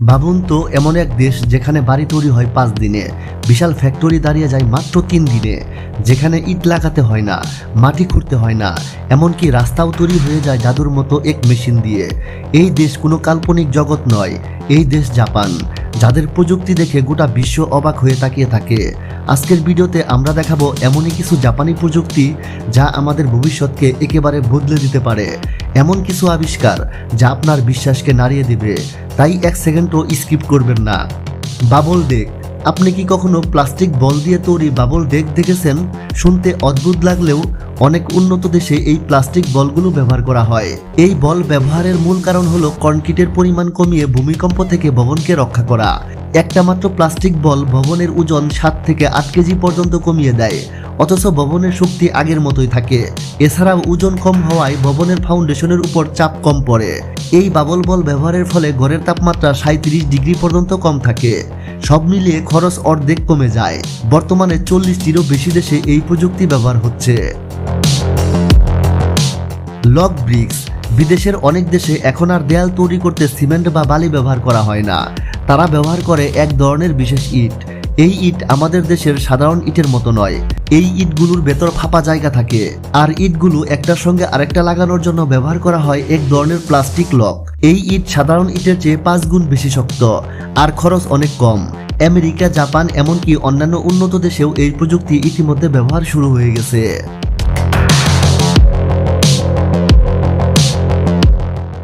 ভাবুন তো এমন এক দেশ যেখানে বাড়ি তৈরি হয় পাঁচ দিনে। বিশাল ফ্যাক্টরি দাঁড়িয়ে যায় মাত্র তিন দিনে। যেখানে ইট লাগাতে হয় না, মাটি খুঁড়তে হয় না, এমনকি রাস্তাও তৈরি হয়ে যায় জাদুর মতো এক মেশিন দিয়ে। এই দেশ কোনো কাল্পনিক জগৎ নয়, এই দেশ জাপান। যাদের প্রযুক্তি দেখে গোটা বিশ্ব অবাক হয়ে তাকিয়ে থাকে। আজকের ভিডিওতে আমরা দেখাবো এমনই কিছু জাপানি প্রযুক্তি যা আমাদের ভবিষ্যৎকে একেবারে বদলে দিতে পারে। এমন কিছু আবিষ্কার যা আপনার বিশ্বাসকে নাড়িয়ে দিবে। তাই এক সেকেন্ডও স্কিপ করবেন না। বাবল ডেক আপনি কি কখনো প্লাস্টিক বল দিয়ে তৈরি বাবল ডেক দেখেছেন? শুনতে অদ্ভুত লাগলেও অনেক উন্নত দেশে এই প্লাস্টিক বলগুলো ব্যবহার করা হয়। এই বল ব্যবহারের মূল কারণ হলো কনক্রিটের পরিমাণ কমিয়ে ভূমিকম্প থেকে ভবনকে রক্ষা করা। একটা মাত্র প্লাস্টিক বল ভবনের ওজন সাত থেকে আট কেজি পর্যন্ত কমিয়ে দেয়। অথচ ভবনের শক্তি আগের মতোই থাকে। এছাড়াও ওজন কম হওয়ায় ভবনের ফাউন্ডেশনের উপর চাপ কম পড়ে। এই বাবল বল ব্যবহারের ফলে ঘরের তাপমাত্রা সাঁত্রিশ ডিগ্রি পর্যন্ত কম থাকে। সব মিলিয়ে খরচ অর্ধেক কমে যায়। বর্তমানে চল্লিশটিরও বেশি দেশে এই প্রযুক্তি ব্যবহার হচ্ছে। Lock bricks. বিদেশের অনেক দেশে এখন আর দেয়াল তৈরি করতে সিমেন্ট বা বালি ব্যবহার করা হয় না। তারা ব্যবহার করে এক ধরনের বিশেষ ইট। এই ইট আমাদের দেশের সাধারণ ইটের মতো নয়। এই ইটগুলোর ভেতর ফাঁপা জায়গা থাকে। আর ইটগুলো একটার সঙ্গে আরেকটা লাগানোর জন্য ব্যবহার করা হয় এক ধরনের প্লাস্টিক লক। এই ইট সাধারণ ইটের চেয়ে পাঁচ গুণ বেশি শক্ত, আর খরচ অনেক কম। আমেরিকা, জাপান, এমনকি অন্যান্য উন্নত দেশেও এই প্রযুক্তি ইতিমধ্যে ব্যবহার শুরু হয়ে গেছে।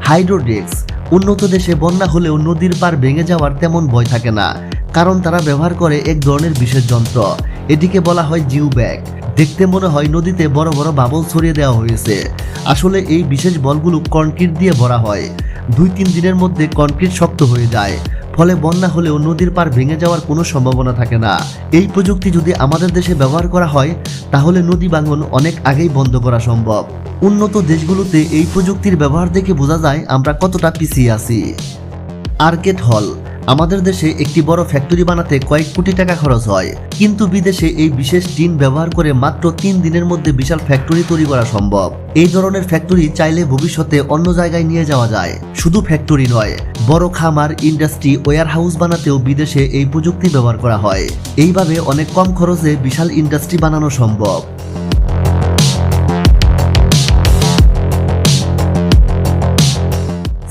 হাইড্রোডেক্স। উন্নত দেশে বন্যা হলেও নদীর পার ভেঙে যাওয়ার তেমন ভয় থাকে না। কারণ তারা ব্যবহার করে এক ধরনের বিশেষ যন্ত্র। এটিকে বলা হয় জিউ ব্যাগ। দেখতে মনে হয় নদীতে বড় বড় বাবল ছড়িয়ে দেওয়া হয়েছে। আসলে এই বিশেষ বলগুলো কনক্রিট দিয়ে ভরা হয়। দুই তিন দিনের মধ্যে কনক্রিট শক্ত হয়ে যায়। ফলে বন্যা হলেও নদীর পার ভেঙে যাওয়ার কোনো সম্ভাবনা থাকে না। এই প্রযুক্তি যদি আমাদের দেশে ব্যবহার করা হয়, তাহলে নদী ভাঙন অনেক আগেই বন্ধ করা সম্ভব। উন্নত দেশগুলোতে এই প্রযুক্তির ব্যবহার দেখে বোঝা যায় আমরা কতটা পিছিয়ে আছি। আর্কেট হল আমাদের দেশে একটি বড় ফ্যাক্টরি বানাতে কয়েক কোটি টাকা খরচ হয়। কিন্তু বিদেশে এই বিশেষ টিন ব্যবহার করে মাত্র তিন দিনের মধ্যে বিশাল ফ্যাক্টরি তৈরি করা সম্ভব। এই ধরনের ফ্যাক্টরি চাইলে ভবিষ্যতে অন্য জায়গায় নিয়ে যাওয়া যায়। শুধু ফ্যাক্টরি নয়, বড় খামার ইন্ডাস্ট্রি ওয়ার হাউস বানাতেও বিদেশে এই প্রযুক্তি ব্যবহার করা হয়। এইভাবে অনেক কম খরচে বিশাল ইন্ডাস্ট্রি বানানো সম্ভব।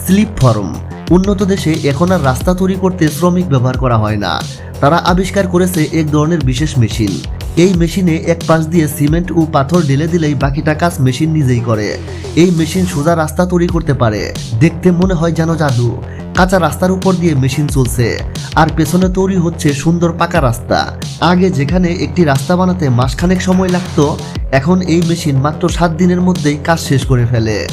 স্লিপ ফর্ম উন্নত দেশে এখন আর রাস্তা তৈরি করতে শ্রমিক ব্যবহার করা হয় না। তারা আবিষ্কার করেছে এক ধরনের বিশেষ মেশিন। এই মেশিনে এক পাশ দিয়ে সিমেন্ট ও পাথর ঢেলে দিলেই বাকিটা কাজ মেশিন নিজেই করে। এই মেশিন সোজা রাস্তা তৈরি করতে পারে। দেখতে মনে হয় যেন জাদু। কাঁচা রাস্তার উপর দিয়ে মেশিন চলছে। আর পেছনে তৈরি হচ্ছে সুন্দর পাকা রাস্তা। আগে যেখানে একটি রাস্তা বানাতে মাসখানেক সময় লাগতো, এখন এই মেশিন মাত্র সাত দিনের মধ্যেই কাজ শেষ করে ফেলে।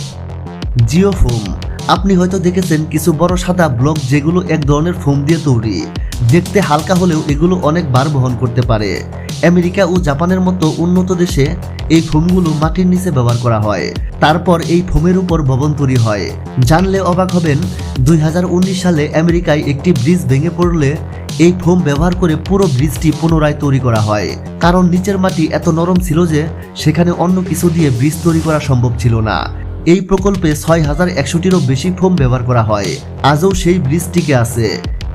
জিও ফোম আপনি হয়তো দেখেছেন কিছু বড় সাদা ব্লক যেগুলো এক ধরনের ফোম দিয়ে তৈরি। দেখতে হালকা হলেও এগুলো অনেক বার বহন করতে পারে। আমেরিকা ও জাপানের মতো উন্নত দেশে এই ফোমগুলো মাটির নিচে ব্যবহার করা হয়। তারপর এই ফোমের উপর ভবন তৈরি হয়। জানলে অবাক হবেন, দুই হাজার উনিশ সালে আমেরিকায় একটি ব্রিজ ভেঙে পড়লে এই ফোম ব্যবহার করে পুরো ব্রিজটি পুনরায় তৈরি করা হয়। কারণ নিচের মাটি এত নরম ছিল যে সেখানে অন্য কিছু দিয়ে ব্রিজ তৈরি করা সম্ভব ছিল না। এই প্রকল্পে ছয় হাজার একশোটিরও বেশি ফোম ব্যবহার করা হয়। আজও সেই ব্রিজ টিকে আছে।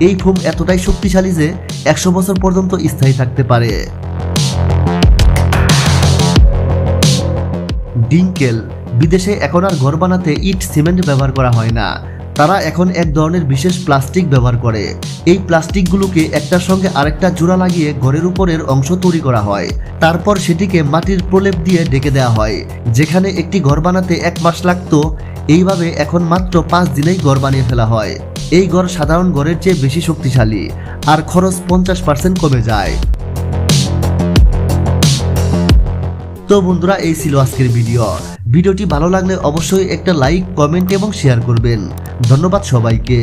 এই ফোম এতটাই শক্তিশালী যে একশো বছর পর্যন্ত স্থায়ী থাকতে পারে। ডিঙ্কেল, বিদেশে এখন আর ঘর বানাতে ইট, সিমেন্ট ব্যবহার করা হয় না। তারা এখন এক ধরনের বিশেষ প্লাস্টিক ব্যবহার করে। এই প্লাস্টিকগুলোকে একটার সঙ্গে আরেকটা জোড়া লাগিয়ে ঘরের উপরের অংশ তৈরি করা হয়। তারপর সেটিকে মাটির প্রলেপ দিয়ে ঢেকে দেওয়া হয়। যেখানে একটি ঘর বানাতে এক মাস লাগতো। এইভাবে এখন মাত্র পাঁচ দিনেই ঘর বানিয়ে ফেলা হয়। এই ঘর সাধারণ ঘরের চেয়ে বেশি শক্তিশালী। আর খরচ পঞ্চাশ পার্সেন্ট কমে যায়। তো বন্ধুরা, এই ছিল আজকের ভিডিও। ভিডিওটি ভালো লাগলে অবশ্যই একটা লাইক, কমেন্ট এবং শেয়ার করবেন। ধন্যবাদ সবাইকে।